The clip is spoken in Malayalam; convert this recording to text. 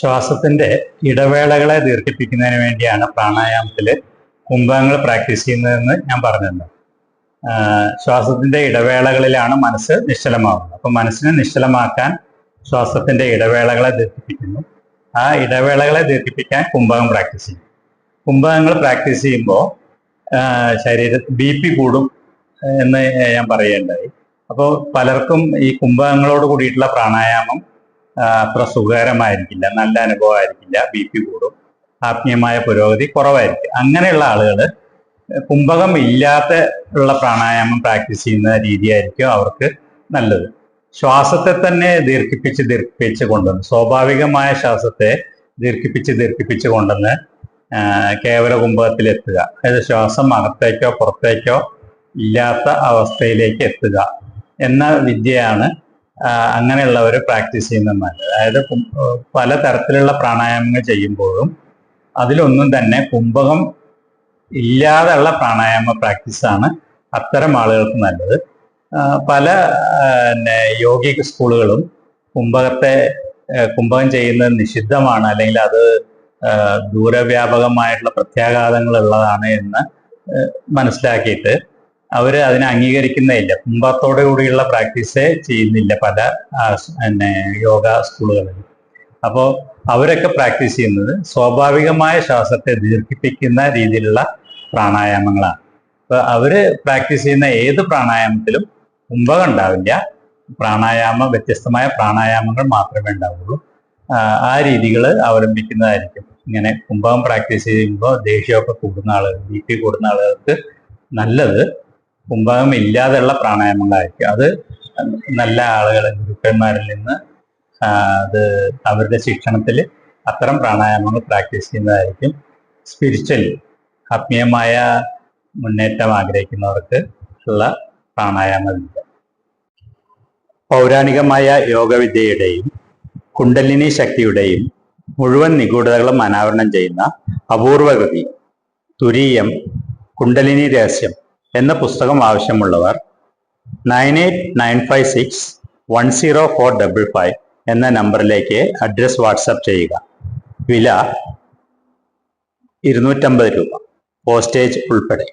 ശ്വാസത്തിന്റെ ഇടവേളകളെ ദീർഘിപ്പിക്കുന്നതിന് വേണ്ടിയാണ് പ്രാണായാമത്തിൽ കുംഭങ്ങൾ പ്രാക്ടീസ് ചെയ്യുന്നതെന്ന് ഞാൻ പറഞ്ഞിരുന്നു ശ്വാസത്തിന്റെ ഇടവേളകളിലാണ് മനസ്സ് നിശ്ചലമാവുന്നത്. അപ്പൊ മനസ്സിനെ നിശ്ചലമാക്കാൻ ശ്വാസത്തിന്റെ ഇടവേളകളെ ദീർഘിപ്പിക്കുന്നു. ആ ഇടവേളകളെ ദീർഘിപ്പിക്കാൻ കുംഭകം പ്രാക്ടീസ് ചെയ്യും. കുംഭകങ്ങൾ പ്രാക്ടീസ് ചെയ്യുമ്പോൾ ശരീര ബി പി കൂടും എന്ന് ഞാൻ പറയുകയുണ്ടായി അപ്പോൾ പലർക്കും ഈ കുംഭകങ്ങളോട് കൂടിയിട്ടുള്ള പ്രാണായാമം അത്ര സുഖകരമായിരിക്കില്ല നല്ല അനുഭവമായിരിക്കില്ല ബി പി കൂടും ആത്മീയമായ പുരോഗതി കുറവായിരിക്കും. അങ്ങനെയുള്ള ആളുകൾ കുംഭകം ഇല്ലാത്ത ഉള്ള പ്രാണായാമം പ്രാക്ടീസ് ചെയ്യുന്ന രീതിയായിരിക്കും അവർക്ക് നല്ലത്. ശ്വാസത്തെ തന്നെ ദീർഘിപ്പിച്ച് ദീർഘിപ്പിച്ച് കൊണ്ടുവന്ന് സ്വാഭാവികമായ ശ്വാസത്തെ ദീർഘിപ്പിച്ച് ദീർഘിപ്പിച്ച് കൊണ്ടുവന്ന് കേവല കുംഭകത്തിലെത്തുക. അതായത് ശ്വാസം അകത്തേക്കോ പുറത്തേക്കോ ഇല്ലാത്ത അവസ്ഥയിലേക്ക് എത്തുക എന്ന വിദ്യയാണ് അങ്ങനെയുള്ളവർ പ്രാക്ടീസ് ചെയ്യുന്നത് നല്ലത്. അതായത് പല തരത്തിലുള്ള പ്രാണായാമങ്ങൾ ചെയ്യുമ്പോഴും അതിലൊന്നും തന്നെ കുംഭകം ഇല്ലാതെയുള്ള പ്രാണായാമ പ്രാക്ടീസാണ് അത്തരം ആളുകൾക്ക് നല്ലത്. പല യോഗിക് സ്കൂളുകളും കുംഭകത്തെ കുംഭകം ചെയ്യുന്നത് നിഷിദ്ധമാണ്. അല്ലെങ്കിൽ അത് ദൂരവ്യാപകമായിട്ടുള്ള പ്രത്യാഘാതങ്ങൾ ഉള്ളതാണ് എന്ന് മനസ്സിലാക്കിയിട്ട് അവർ അതിനെ അംഗീകരിക്കുന്നേയില്ല കുംഭത്തോടു കൂടിയുള്ള പ്രാക്ടീസേ ചെയ്യുന്നില്ല പല പിന്നെ യോഗ സ്കൂളുകളിൽ അപ്പോൾ അവരൊക്കെ പ്രാക്ടീസ് ചെയ്യുന്നത് സ്വാഭാവികമായ ശ്വാസത്തെ ദീർഘിപ്പിക്കുന്ന രീതിയിലുള്ള പ്രാണായാമങ്ങളാണ്. അപ്പൊ അവർ പ്രാക്ടീസ് ചെയ്യുന്ന ഏത് പ്രാണായാമത്തിലും കുംഭകം ഉണ്ടാവില്ല. പ്രാണായാമ വ്യത്യസ്തമായ പ്രാണായാമങ്ങൾ മാത്രമേ ഉണ്ടാവുള്ളൂ. ആ രീതികൾ അവലംബിക്കുന്നതായിരിക്കും. ഇങ്ങനെ കുംഭകം പ്രാക്ടീസ് ചെയ്യുമ്പോൾ ദേഷ്യമൊക്കെ കൂടുന്ന ആളുകൾ ബി പി കൂടുന്ന ആളുകൾക്ക് നല്ലത്. കുംഭകം ഇല്ലാതെയുള്ള പ്രാണായാമങ്ങളായിരിക്കും. അത് നല്ല ആളുകൾ ഗുരുക്കന്മാരിൽ നിന്ന് അത് അവരുടെ ശിക്ഷണത്തിൽ അത്തരം പ്രാണായാമങ്ങൾ പ്രാക്ടീസ് ചെയ്യുന്നതായിരിക്കും. സ്പിരിച്വൽ ആത്മീയമായ മുന്നേറ്റം ആഗ്രഹിക്കുന്നവർക്ക് ഉള്ള പ്രാണായാമ പൗരാണികമായ യോഗവിദ്യയുടെയും കുണ്ടലിനി ശക്തിയുടെയും മുഴുവൻ നിഗൂഢതകളും അനാവരണം ചെയ്യുന്ന അപൂർവകൃതി തുരീയം കുണ്ടലിനി രഹസ്യം. എന്ന പുസ്തകം ആവശ്യമുള്ളവർ nine eight nine five six one zero four double five എന്ന നമ്പറിലേക്ക് അഡ്രസ് വാട്സപ്പ് ചെയ്യുക. വില ഇരുന്നൂറ്റമ്പത് രൂപ. പോസ്റ്റേജ് ഉൾപ്പെടെ.